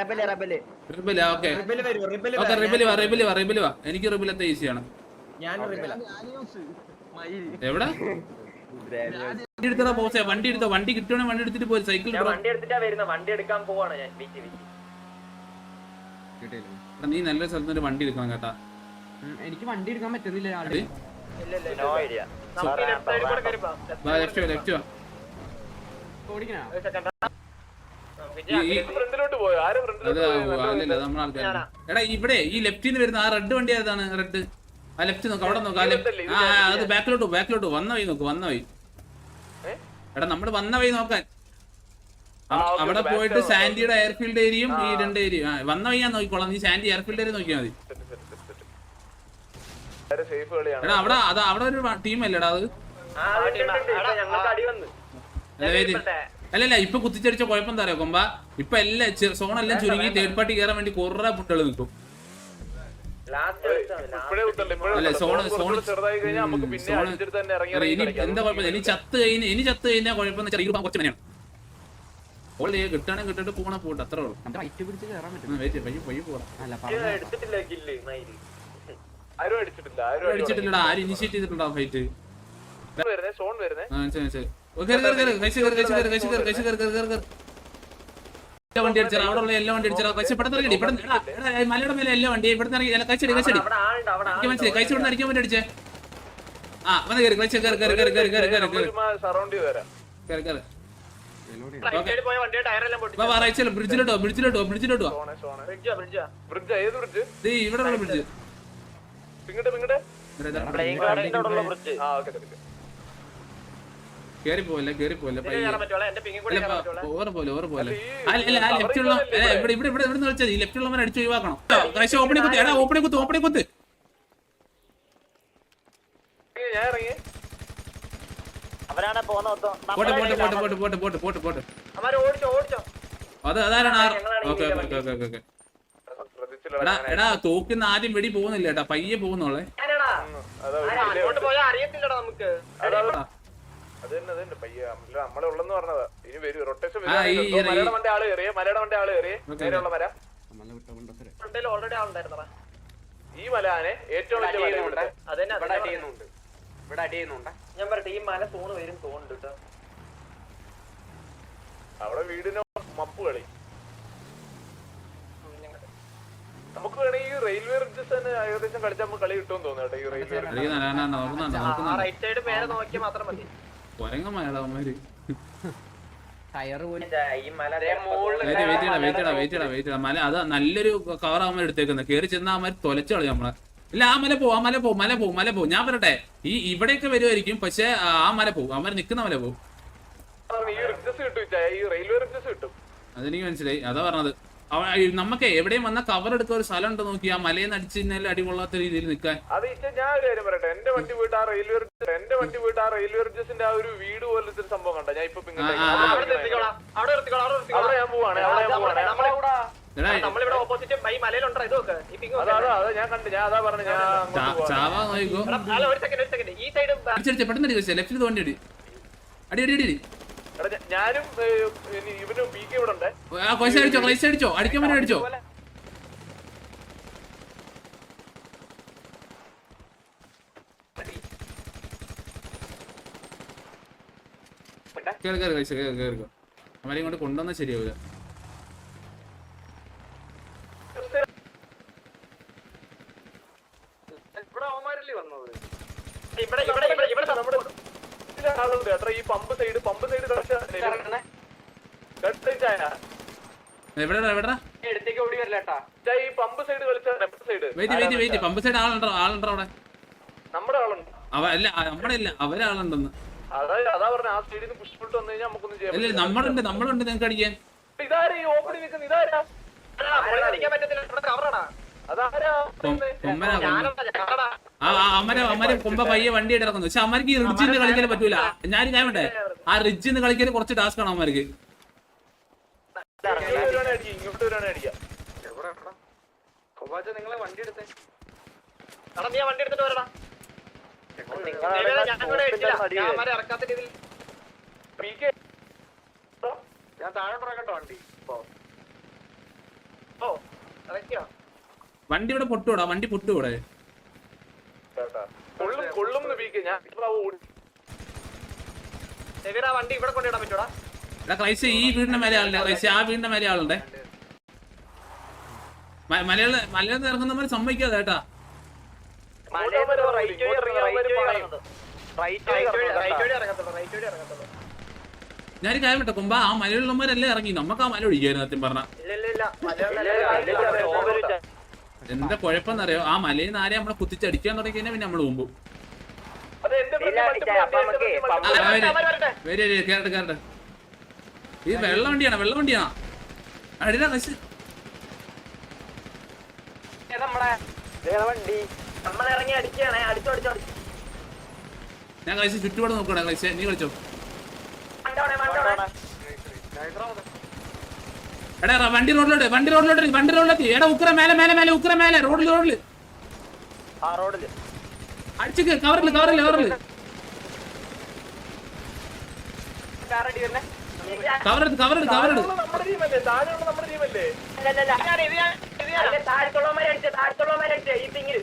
Rebel okay. Rebel വരൂ rebel okay റിബിലി വാ റിബിലി വാ വാ. എനിക്ക് റിബിലത്തെ ഈസിയാണ് ഞാൻ റിബല എവിടെ? വണ്ടി എടുത്തതാ ബോസേ വണ്ടി എടുത്തോ? വണ്ടി കിട്ടുവാണെങ്കിൽ വണ്ടി എടുത്തിട്ട് പോയി സൈക്കിൾ വണ്ടി എടുത്തിട്ടാ വരുന്ന. വണ്ടി എടുക്കാൻ പോവാണ് ഞാൻ. നീ നല്ല സ്ഥലത്ത് ഒരു വണ്ടി എടുക്കണം കേട്ടാ. എനിക്ക് വണ്ടി എടുക്കാൻ പറ്റുന്നില്ല എടി, നോ ഐഡിയ നമുക്ക് ലെഫ്റ്റ് ലെഫ്റ്റ് ഓടിക്കണ? എടാ ഇവിടെ ഈ ലെഫ്റ്റിൽ നിന്ന് വരുന്ന ആ റെഡ് വണ്ടി ഏതാണ് റെഡ് ആ ലെഫ്റ്റ് നോക്ക് അവിടെ നോക്ക് ആ ലെഫ്റ്റ് ആ ആ, അത് ബാക്കിലോട്ട് ബാക്കിലോട്ട് വന്ന വഴി നോക്ക് വന്ന വഴി. എടാ നമ്മൾ വന്ന വഴി നോക്കാൻ. അവ- അവിടെ പോയിട്ട് സാൻഡിയുടെ എയർഫീൽഡ് ഏരിയയും ഈ രണ്ട് ഏരിയ വന്ന വഴി ഞാൻ നോക്കിക്കോളാം. നീ സാൻഡി എയർഫീൽഡ് ഏരിയ നോക്കിയാൽ മതി. സേഫ് കളിയാണ്. എടാ അവിടെ അത് അവിടെ ഒരു ടീം അല്ലേടാ അത്? ഞങ്ങൾക്ക് അടി വന്ന്. അല്ലല്ല ഇപ്പൊ കുത്തിച്ചടിച്ച കുഴപ്പം എന്താ അറിയാം കൊമ്പ? ഇപ്പൊ എല്ലാം സോണെല്ലാം ചുരുങ്ങി തേർഡ് പാർട്ടി കയറാൻ വേണ്ടി കുറെ പുട്ടുകൾ നിൽക്കും. ഇനി എന്താ കുഴപ്പമില്ല ഇനി ചത്ത് കഴിഞ്ഞ ഇനി ചത്ത് കഴിഞ്ഞാൽ കുഴപ്പം വെച്ചാൽ കുറച്ച് മണിയാണ് ഓൾ കിട്ടാണെ കിട്ടിട്ട് പോണ ഉള്ളൂ. അടിച്ചിട്ടില്ലടാ ആരും ഇനിഷ്യേറ്റ് ചെയ്തിട്ടുണ്ടോ ഫൈറ്റ് സോൺ കേറ് കേറ് കേറ്. കഴിച്ച് കേറ് കഴിച്ച് കേറ് കഴിച്ച് കേറ് കഴിച്ച് കേറ് കേറ് കേറ് കേറ്. എല്ലാ വണ്ടി അടിച്ചാൽ അവിടെ ഉള്ള എല്ലാ വണ്ടി അടിച്ചാൽ കഴിച്ച് പെട്ടെന്ന് ഇറങ്ങി ഇവിടെ മലയുടെ മേലെ എല്ലാ വണ്ടി ഇവിടെ ഇറങ്ങി. കഴിച്ചടി കഴിച്ചടി അവിടെ ആളുണ്ട് അവിടെ എനിക്ക് മനസ്സിലായി. കഴിച്ചു ഇവിടെ അടിക്കാൻ വേണ്ടി അടിച്ചേ. ആ വന്ന് കയറി കഴിച്ച് സൈഡിൽ പോയ വണ്ടിയുടെ പൊട്ടി വാ വാ റൈറ്റ് സൈഡ് ബ്രിഡ്ജിലോട്ടോ ബ്രിഡ്ജിലോട്ടോ ബ്രിഡ്ജിലോട്ടോ ബ്രിഡ്ജാ ബ്രിഡ്ജാ ബ്രിഡ്ജ് ബ്രിഡ്ജ് ഇവിടെ ഉള്ള ബ്രിഡ്ജ് പിങ്ങട്ട് പിങ്ങട്ട് പ്ലേയിങ് ഗ്രൗണ്ടിന്റെ അവിടെ ഉള്ള ബ്രിഡ്ജ് ആ ഓക്കെ കേറി പോവല്ലേ കേറി പോവല്ലേ ഓവർ പോലെ ഓവർ പോലെ. അല്ല, ആ ലെഫ്റ്റ് ഉള്ള ഇവിടെ ഇവിടെ ഇവിടെ ഇവിടെ വെച്ചാൽ ഈ ലെഫ്റ്റ് ഉള്ളവൻ അടിച്ചു ഒഴിവാക്കണം. കഴിച്ച ഓപ്പണിംഗ് കുത്ത്. എടാ ഓപ്പണിംഗ് കുത്ത് ഓപ്പണിംഗ് കുത്ത്. ഞാൻ ഇറങ്ങി. അവരാണ് പോകുന്ന മൊത്തം. പോട്ടെ പോട്ടെ പോട്ടെ പോട്ടെ പോട്ടെ പോട്ടെ പോട്ടെ പോട്ടെ. ഓടിച്ചോ ഓടിച്ചോ? അത് അതാരാണ് ഞങ്ങളാണ് ഈ okay video okay okay okay എടാ എടാ തോക്കുന്ന ആദ്യം വെടി പോകുന്നില്ല ഏട്ടാ പയ്യെ പോകുന്നുള്ളേ. അറിയത്തില്ലടാ നമുക്ക്. അതാ അത് തന്നെ അത് തന്നെ. പയ്യ നമ്മളെ ഉള്ളെന്ന് പറഞ്ഞതാ. ഇനി വരും റൊട്ടേഷൻ ആ, ഈ- ഈ- മലയുടെ വണ്ടി ആൾ കയറിയേ മലയുടെ വണ്ടി ആൾ കയറിയേ ഓക്കേ. നേരെയുള്ള മല. നമ്മളെ വിട്ട കൊണ്ടത്തരെ. ഫ്രണ്ടിൽ ഓൾറെഡി ആളുണ്ടായിരുന്നടാ. ഈ മല ഏറ്റവും വലിയ മല ഇവിടെ അതന്നെ ഇവിടെ ഞാൻ പറയട്ടെ ഈ മല സോണ് വരും തോന്നുന്നുണ്ട് കേട്ടോ. അവിടെ വീടിന് മപ്പ് കളി. നമുക്ക് വേണമെങ്കിൽ ഈ റെയിൽവേ റിഡ്ജസ് തന്നെ ഏകദേശം കളിച്ചാൽ നമുക്ക് കളി കിട്ടുമെന്ന് തോന്നുന്നു കേട്ടോ ഈ റെയിൽവേ റൈറ്റ് സൈഡ് പേരെ നോക്കിയാൽ മാത്രം മതി. കൊരങ്ങന്മാരാടാ അവന്മാര്. മല അത് നല്ലൊരു കവർ അവന്മാർ എടുത്തേക്കുന്നത് കേറി ചെന്ന അവന്മാർ തൊലച്ചോളൂ നമ്മളെ. ഇല്ല ആ മല പോവും ആ മല പോ മല പോ മല പോവും. ഞാൻ പറയട്ടെ ഈ ഇവിടെയൊക്കെ വരുമായിരിക്കും പക്ഷെ ആ മല പോവും. അവന്മാർ നിക്കുന്ന മല പോവും. അതെനിക്ക് മനസ്സിലായി. അതാ പറഞ്ഞത്. നമുക്ക് എവിടെയും വന്ന കവർ എടുത്ത ഒരു സ്ഥലം ഉണ്ട് നോക്കി ആ മലയെ നടിച്ച് കഴിഞ്ഞാൽ അടികൊള്ളാത്ത രീതിയിൽ നിൽക്കാൻ. അത് ഇഷ്ടം ഞാൻ കാര്യം പറയട്ടെ. എന്റെ വണ്ടി വീട്ട് ആ റെയിൽവേ എന്റെ വണ്ടി വീട്ട് ആ റെയിൽവേ റിജസിന്റെ ആ ഒരു വീട് പോലത്തെ ഒരു സംഭവം കണ്ടോ? ഞാൻ ഇപ്പൊ പിന്നെ ഞാനും ഇവനും ആ കൊലസ് അടിച്ചോ ക്ലൈസ് അടിച്ചോ. അടിക്കാൻ പറ്റും അടിച്ചോ. കേൾക്കാം കേൾക്കാം കേൾക്കാം അവരെ കൊണ്ട് കൊണ്ടുവന്നാൽ ശരിയാവില്ല എവിടെടാ എവിടെടാ? എടുത്തേക്ക് ഓടി വരില്ല കേട്ടാ ഈ പമ്പ് സൈഡ് കളിച്ച left side. Wait wait wait. Pump side ആളുണ്ടോ? ആളുണ്ടോ അവിടെ? നമ്മുടെ ആളുണ്ട്. അവ അല്ല നമ്മുടെ ഇല്ല. അവരാളുണ്ടെന്ന്. അതാ അതാ പറഞ്ഞ ആ സൈഡിൽ നിന്ന് പുഷ്പിട്ട് വന്നു കഴിഞ്ഞാൽ നമുക്കൊന്നും ചെയ്യാൻ അല്ല പറ്റില്ല. നമ്മളുണ്ട് നമ്മളുണ്ട് നിങ്ങൾക്ക് അടിക്കാൻ. ഇതാരാ ഈ ഓപ്പണിൽ നിൽക്കുന്ന ഇതാരാ? അടിക്കാൻ പറ്റത്തില്ല. അമ്മരെ കൊമ്പ പയ്യെ വണ്ടി ഇറക്കുന്നു. പക്ഷെ അമ്മയ്ക്ക് ഈ റിഡ്ജിന്ന് കളിക്കാൻ പറ്റൂല. ഞാൻ ഞാൻ വേണ്ടേ? ആ റിഡ്ജിന്ന് കളിക്കാൻ കുറച്ച് ടാസ്ക് ആണ് അമ്മർക്ക് ഞാൻ താഴോട്ടിറക്കട്ടെ വണ്ടി. ഓ വണ്ടി ഇവിടെ പൊട്ടൂടാ വണ്ടി പൊട്ടൂടെ കൊള്ളും കൊള്ളും ഞാൻ വണ്ടി ഇവിടെ കൊണ്ടിടാൻ പറ്റൂടാ. ക്രൈസ് ഈ വീടിന്റെ മേലെ ആളുണ്ട്. ക്രൈസ് ആ വീടിന്റെ മേലെ ആളുണ്ട്. മലയാള മലയാളത്തിൽ ഇറങ്ങുന്നവർ സമ്മതിക്കാതെ കേട്ടാ. ഞാനൊരു കാര്യം കേട്ടോ കുമ്പ ആ മലയാളിമാരല്ലേ ഇറങ്ങി? നമുക്ക് ആ മല ഒഴിക്കായിരുന്നു സത്യം പറഞ്ഞ. ഇല്ല ഇല്ല ഇല്ല മലയാളം എന്താ കുഴപ്പമെന്നറിയോ? ആ മലയിൽ നിന്ന് ആരെ നമ്മളെ കുത്തിച്ചടിക്കാൻ തുടങ്ങി കഴിഞ്ഞാൽ പിന്നെ നമ്മൾ മുമ്പ് അത് കേരട്ടെ ഫ്രണ്ട് ഇത് വെള്ള വണ്ടിയാണ് വെള്ള വണ്ടിയാണ് അടിയിലാ നശി ഞാൻ ക്രൈസ് ചുറ്റുപാട് നോക്കണേ ക്രൈസ് നീ കളിച്ചോ. എടാ വണ്ടി റോഡിലോട്ട് വണ്ടി റോഡിലോട്ട് വണ്ടി റോഡിലെത്തി എടാ ഉക്ര മേലെ മേലെ മേലെ ഉക്ര മേലെ. റോഡിൽ റോഡിൽ ആ റോഡിൽ. അടിച്ചു കവറിൽ കവറിൽ കവറിൽ. താഴ്ത്തുള്ളവന്മാരെ അടിച്ച ഈ തിങ്ങിൽ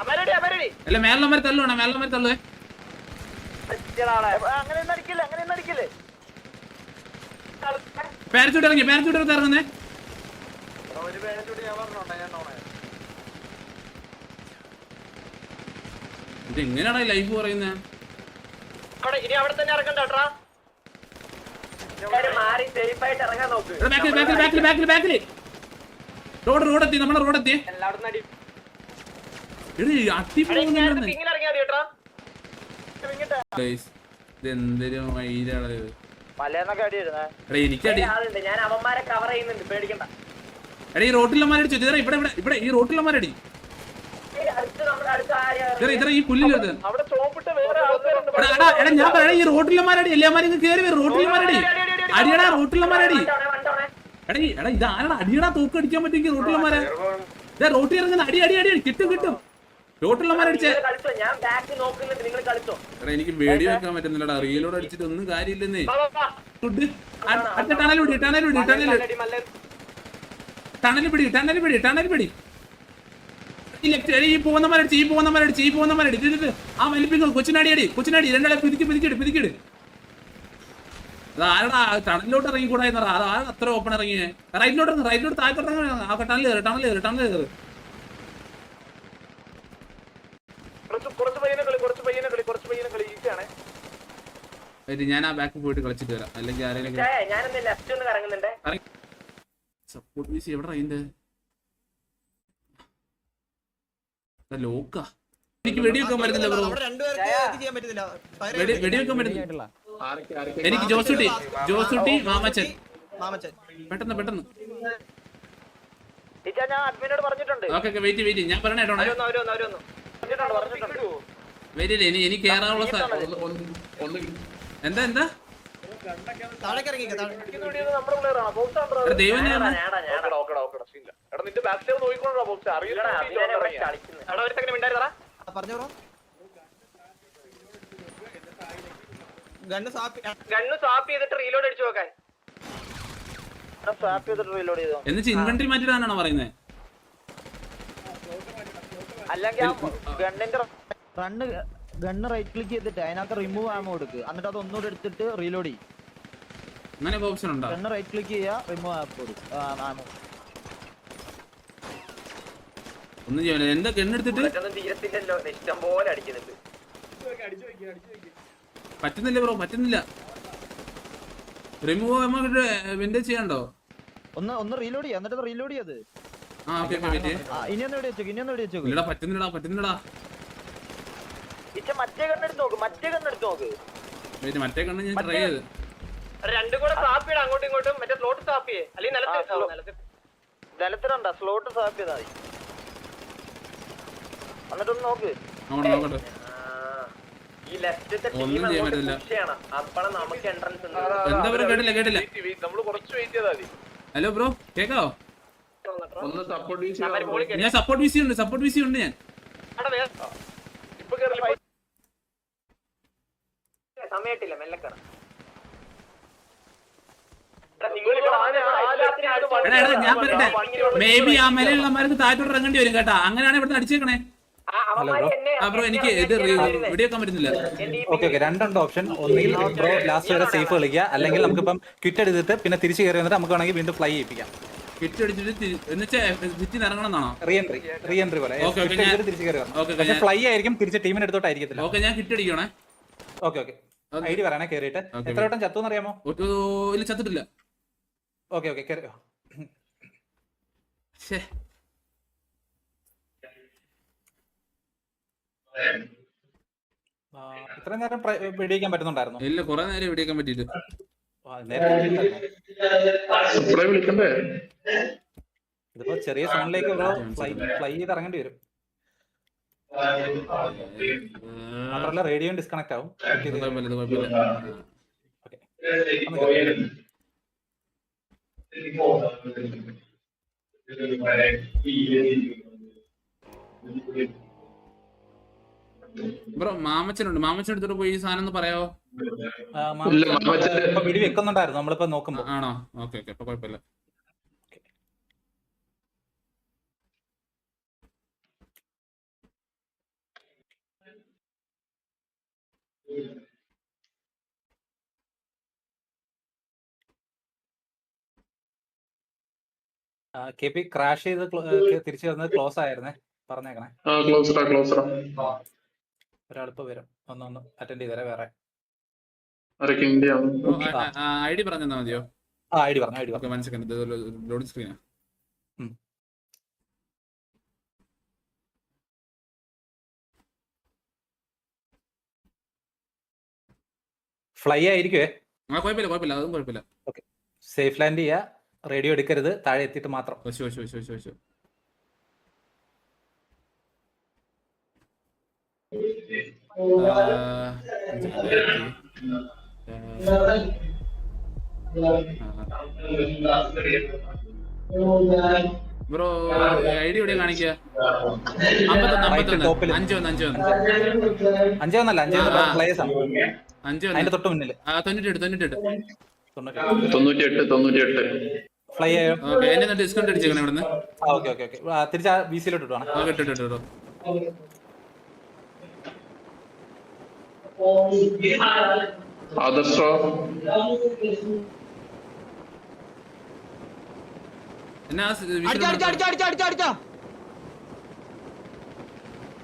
അമരടി അമരടി. അല്ല അങ്ങനെ ഒന്നും അടിക്കില്ലേ പാരച്ചൂട്ട് ഇറങ്ങി പാരച്ചൂട്ട് എടുത്ത് ഇറങ്ങുന്നേ. ഇത് എങ്ങനെയാടാ ലൈഫ് പറയുന്നത് ഇനി അവിടെ തന്നെ ഇറക്കണ്ട കേട്ടാ മാറി സേഫ് ആയിട്ട് ഇറങ്ങാൻ നോക്ക് ബാക്കിൽ ബാക്കിൽ ബാക്കിൽ ബാക്കിൽ ബാക്കിൽ റോഡ് റോഡ് എത്തി നമ്മുടെ റോഡ് എത്തി. എല്ലായിടത്തും അടി. എടി അട്ടി പോകുന്നുണ്ടെന്ന് പിങ്ങിൽ ഇറങ്ങിയാ കേട്ടാ. Guys, ഇത്. എന്തൊരു മയിലാണ് എടാ എടാ ഈ റോട്ടിലന്മാരടിച്ചു ഇതറ ഇവിടെ ഇവിടെ ഇവിടെ ഈ റോട്ടിലന്മാരടി ഈ പുല്ലിലെടുത്ത് എടാ ഞാൻ പറയാ ഈ റോട്ടിലന്മാരടി എല്ലാമാരും കേറി വരും റോട്ടിലന്മാരടി അടിയടാ റോട്ടിലന്മാരടി വണ്ടോണേ എടാ എടാ ഇത് ആരാടാ? അടിയടാ തോക്ക് അടിക്കാൻ പറ്റുമെങ്കിൽ റോട്ടിലന്മാരെ ഇതാ റോട്ടിൽ ഇറങ്ങുന്ന അടി അടി അടി കിട്ടും കിട്ടും. റോട്ടിലന്മാരടിച്ചേ എടാ എനിക്ക് വേടി വെക്കാൻ പറ്റുന്നില്ലടാ. റീലോട് അടിച്ചിട്ട് ഒന്നും കാര്യമില്ലെന്നേ. ടണലി ടണൽ പിടി ടണൽ പിടി ടണൽ. ടണലി ടണൽ പിടി ടണൽ പിടി ടണൽ പിടി. ഈ ലെഫ്റ്റ് ഈ പോകുന്നവരടിച്ച് ഈ ഇതിട്ട് ആ വലിപ്പിങ്ങൾ കൊച്ചിനടി അടി കൊച്ചിനടി. രണ്ടാളെ പിതിക്കി പിതിക്കിട് പിതിക്കിട് ആരടാ ടണലിലോട്ട് ഇറങ്ങി കൂടാ എന്നറ അത് അത്ര ഓപ്പൺ ഇറങ്ങിയേ? റൈറ്റിലോട്ട് ഇറങ്ങി റൈറ്റിലോട്ട് താഴത്തോട്ട് ഇറങ്ങി. ആ ടണൽ കയറി ടണൽ കയറി ടണൽ കയറി. കുറച്ച് കുറച്ച് പയ്യനെ കളി കുറച്ച് പയ്യനെ കളി കുറച്ച് പയ്യനെ കളി ഈസിയാണേ ഞാൻ ആ ബാക്ക് പോയിട്ട് കളിച്ചിട്ട് വരാം. അല്ലെങ്കിൽ ആരെങ്കിലും ലെഫ്റ്റ് ഒന്ന് കറങ്ങുന്നുണ്ടേ. സപ്പോർട്ട് വീസി എവിടെ അതിന്റെ ലോക്കാ എനിക്ക് വെടിവെക്കാൻ പറ്റുന്നില്ല ബ്രോ അവിടെ രണ്ടുപേർക്ക് ഇത് ചെയ്യാൻ പറ്റുന്നില്ല. ഫയർ വെടി വെടിവെക്കാൻ പറ്റുന്നില്ല. എനിക്ക് ജോസുട്ടി ജോസുട്ടി മാമച്ചൻ. മാമച്ചൻ. പെട്ടെന്ന് പെട്ടെന്ന്. ഞാൻ അഡ്മിനോട് പറഞ്ഞിട്ടുണ്ട്. Okay okay wait wait. ഞാൻ പറഞ്ഞിട്ടുണ്ട് വെയിറ്റ് ഇനി എനിക്ക് കേറാനുള്ള എന്താ എന്താ? താഴെ ആ, പറഞ്ഞോ ബ്രോ റീലോഡ് സാപ്പി ഗണ്ണ് സ്വാപ്പ് ചെയ്തിട്ട് റീലോഡ് അടിച്ചു എന്നിട്ട് ഇൻവെന്ററി മാറ്റിടാനാണോ പറയുന്നത് അല്ലെങ്കിൽ ഗണ്ണിന്റെ റണ്ണ് ഗണ്ണ് റൈറ്റ് ക്ലിക്ക് ചെയ്തിട്ട് അതിനകത്ത് റിമൂവ് ആമോ കൊടുക്ക്. എന്നിട്ട് അത് ഒന്നുകൂടെ എടുത്തിട്ട് റീലോഡ് ചെയ്യും. അങ്ങനെ ഓപ്ഷൻ ഉണ്ടോ? ഗണ്ണ് റൈറ്റ് ക്ലിക്ക് ചെയ്യുക റിമൂവ് ആപ്പ് കൊടുക്കും. ആമോ ഒന്നും ചെയ്യാനില്ല എന്താ ഗണ്ണെടുത്തിട്ട് ഇഷ്ടം പോലെ അടിക്കുന്നുണ്ട്. പറ്റുന്നില്ല ബ്രോ പറ്റുന്നില്ല. റിമൂവ് നമുക്ക് വിൻഡേജ് ചെയ്യണ്ടോ ഒന്ന് ഒന്ന് റീലോഡ് ചെയ്യാം. എന്നിട്ട് റീലോഡ് ചെയ്ത്. ആ ഓക്കേ ഓക്കേ വെയിറ്റ് ആ, ഇനി ഒന്ന് എവിടെ വെച്ചോ ഇനി ഒന്ന് എവിടെ വെച്ചോ ഇല്ലടാ പറ്റുന്നില്ലടാ പറ്റുന്നില്ലടാ. ഇച്ച മറ്റേ കണ്ണ് എടുത്ത് നോക്ക് മറ്റേ കണ്ണ് എടുത്ത് നോക്ക്. വെയിറ്റ് മറ്റേ കണ്ണ് ഞാൻ ട്രൈ ചെയ്ത്. രണ്ടും കൂടെ സ്വാപ്പ് ചെയ്യണം അങ്ങോട്ടും ഇങ്ങോട്ടും. മറ്റേ സ്ലോട്ട് സ്വാപ്പ് ചെയ്യേ. അല്ലെങ്കിൽ നിലത്ത് നിലത്ത്. നിലത്തിലുണ്ട? സ്ലോട്ട് സ്വാപ്പ് ചെയ്താൽ മതി. എന്നിട്ടൊന്ന് നോക്ക് നോക്കട്ടെ നോക്കട്ടെ ഒന്നും ചെയ്യാൻ പറ്റില്ല. എന്താ കേട്ടില്ല കേട്ടില്ല. നമ്മൾ കുറച്ച് വെയിറ്റ് ചെയ്താൽ ഹലോ ബ്രോ കേക്കാവോ? ഞാൻ സപ്പോർട്ട് വിസി ഉണ്ട് സപ്പോർട്ട് വിസി ഉണ്ട് ഞാൻ. മെല്ലക്കറ ഞാൻ പറയട്ടെ മേ ബി ആ മേലെയുള്ളമാർക്ക് താഴത്തോട്ട് ഇറങ്ങേണ്ടി വരും കേട്ടാ. അങ്ങനെയാണ് ഇവിടുന്ന് അടിച്ചേക്കണേ. ബ്രോ എനിക്ക് ഇത് വെടിവെക്കാൻ പറ്റുന്നില്ല ഓക്കെ ഓക്കെ രണ്ടുണ്ട് ഓപ്ഷൻ ഒന്നുകിൽ ബ്രോ ലാസ്റ്റ് വരെ സേഫ് കളിക്കുക. അല്ലെങ്കിൽ നമുക്കിപ്പം ക്വിറ്റ് എടുത്തിട്ട് പിന്നെ തിരിച്ചു കയറി വന്നിട്ട് നമുക്ക് വേണമെങ്കിൽ വീണ്ടും ഫ്ലൈ ചെയ്യിപ്പിക്കാം. ക്വിറ്റ് അടിച്ചിട്ട് എന്നുവെച്ചാൽ ഇറങ്ങണം എന്നാണോ? റീഎൻട്രി റീ എൻട്രി പോലെ തിരിച്ച് കയറി വരണം. ഫ്ലൈ ആയിരിക്കും തിരിച്ച് ടീമിന് എടുത്തോട്ടായിരിക്കത്തില്ല ഓക്കെ ഞാൻ കിറ്റ് അടിക്കണേ ഓക്കെ ഓക്കെ ഐ ഡി പറയണേ കയറിയിട്ട് എത്ര വട്ടം ചത്തു അറിയാമോ? ഒരു ഇല്ല ചത്തിട്ടില്ല. ഓക്കെ ഓക്കെ കയറിയോ ശ്ശേ. ഇത്രയും നേരം വെടിവെക്കാൻ പറ്റുന്നുണ്ടായിരുന്നു? ഇല്ല കുറെ നേരം വെടിവെക്കാൻ പറ്റിയിട്ട് ഇതിപ്പോ ചെറിയ സോണിലേക്ക് ബ്രോ ഫ്ലൈ ചെയ്ത് ഇറങ്ങേണ്ടി വരും. മാത്രല്ല റേഡിയോ ഡിസ്കണക്ട് ആവും. ഓക്കെ. ബ്രോ മാമച്ചനുണ്ട്. മാമച്ചൻ എടുത്തിട്ട് പോയി ഈ സാധനം ഒന്ന് പറയാവോ? ആ, മാമച്ചൻ ഇപ്പൊ വെടി വെക്കുന്നുണ്ടായിരുന്നു. നമ്മളിപ്പോ നോക്കുമ്പോ. ആ- ആണോ? Okay okay. അപ്പൊ കുഴപ്പമില്ല. കെ പി ക്രാഷ് ചെയ്ത് ഏ, തിരിച്ചു വന്നത് ക്ലോസ് ആയിരുന്നേ പറഞ്ഞേക്കണേ ഒരാളിപ്പോ വരും. ഒന്നൊന്ന് ഒന്ന് അറ്റൻഡ് ചെയ്തേരെ വേറെ. ഐ ഡി പറഞ്ഞു തന്നാ മതിയോ? ആ ഐ ഡി പറഞ്ഞു. I D okay one second loading സ്ക്രീനാ fly ആയിരിക്കുവേ? ആ കുഴപ്പമില്ല കുഴപ്പമില്ല. അതും കുഴപ്പമില്ല. സേഫ് ലാൻഡ് ചെയ്യാ. റേഡിയോ എടുക്കരുത്. താഴെ എത്തിയിട്ട് മാത്രം. ഒന്ന് അഞ്ച് ഒന്ന് അഞ്ചേ ഒന്നല്ല അഞ്ചേ ഒന്ന് ആ, ആ. പ്ലേയേഴ്സ് ആണ്. അഞ്ച് അതിന്റെ തൊട്ട് മുന്നിൽ തൊണ്ണൂറ്റെട്ട് തൊണ്ണൂറ്റെട്ട് ഫ്ലൈ ആയോ? എന്നെ ഡിസ്കൗണ്ട് അടിച്ചേക്കണേ ഇവിടുന്ന്. ആ ഓക്കെ ഓക്കെ ഓക്കെ തിരിച്ച് ബി സിയിലോട്ട് ഇട്ടു ഓക്കെ ഇട്ടു ഇട്ടു ഇട്ടു ആദർശോ എന്നാ സ് വിഷ്ണു അടിച്ചോ അടിച്ചോ അടിച്ചോ അടിച്ചോ അടിച്ചോ അടിച്ചോ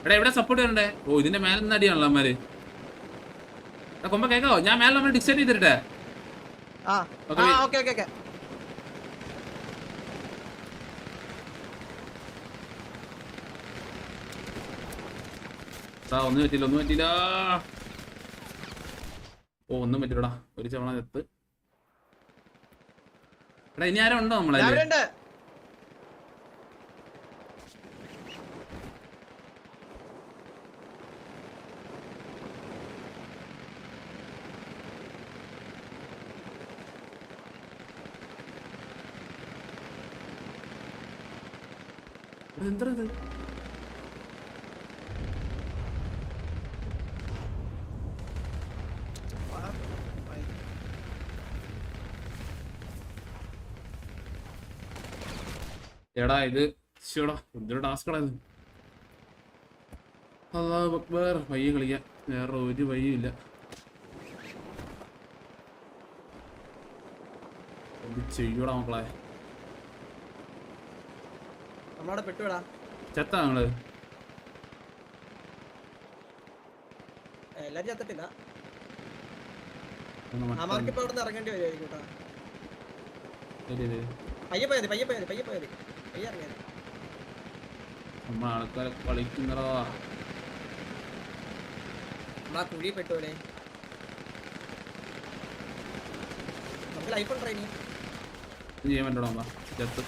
എടാ എവിടെ സപ്പോർട്ട് വരണ്ടേ ഓ ഇതിന്റെ മേലെ നിന്ന് അടിയാണല്ലോ അമ്മമാര് കൊമ്പ കേക്കാവോ? ഞാൻ മേലെ നമ്മൾ ഡിക്സൈഡ് ചെയ്തിട്ടെ ഒന്നും പറ്റില്ല ഒന്നും പറ്റില്ല ഓ ഒന്നും പറ്റില്ലടാ. ഒരു ചവണ ചെത്ത് എടാ ഇനി ആരും ഉണ്ടോ നമ്മളെ എന്താ ഇത് എടാ ഇത് ശ്ശോടാ എന്തൊരു ടാസ്കടാ ഇത്. അല്ലാഹു അക്ബർ. വയ്യ കളിക്കാം. വേറെ ഒരു വഴിയും ഇല്ല. എന്ത് ചെയ്യൂടാ മക്കളെ? ചെത്താ നിങ്ങൾ? എല്ലാരും ചത്തിട്ടില്ല. ഇറങ്ങേണ്ടി വരുമായിരിക്കും. പയ്യെ പയ്യെ പയ്യെ നമ്മളെ ആൾക്കാരെ കളിക്കുന്നടാ. നമ്മളാ കുഴി പെട്ടുപോലെ നമുക്ക് ലൈഫ് ഉണ്ട് ഇനി? ഇത് ചെയ്യാൻ പറ്റണോ അമ്മ? ചെത്ത്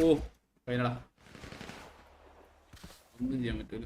ഓ കഴിഞ്ഞടാ ഒന്നും ചെയ്യാൻ പറ്റൂല.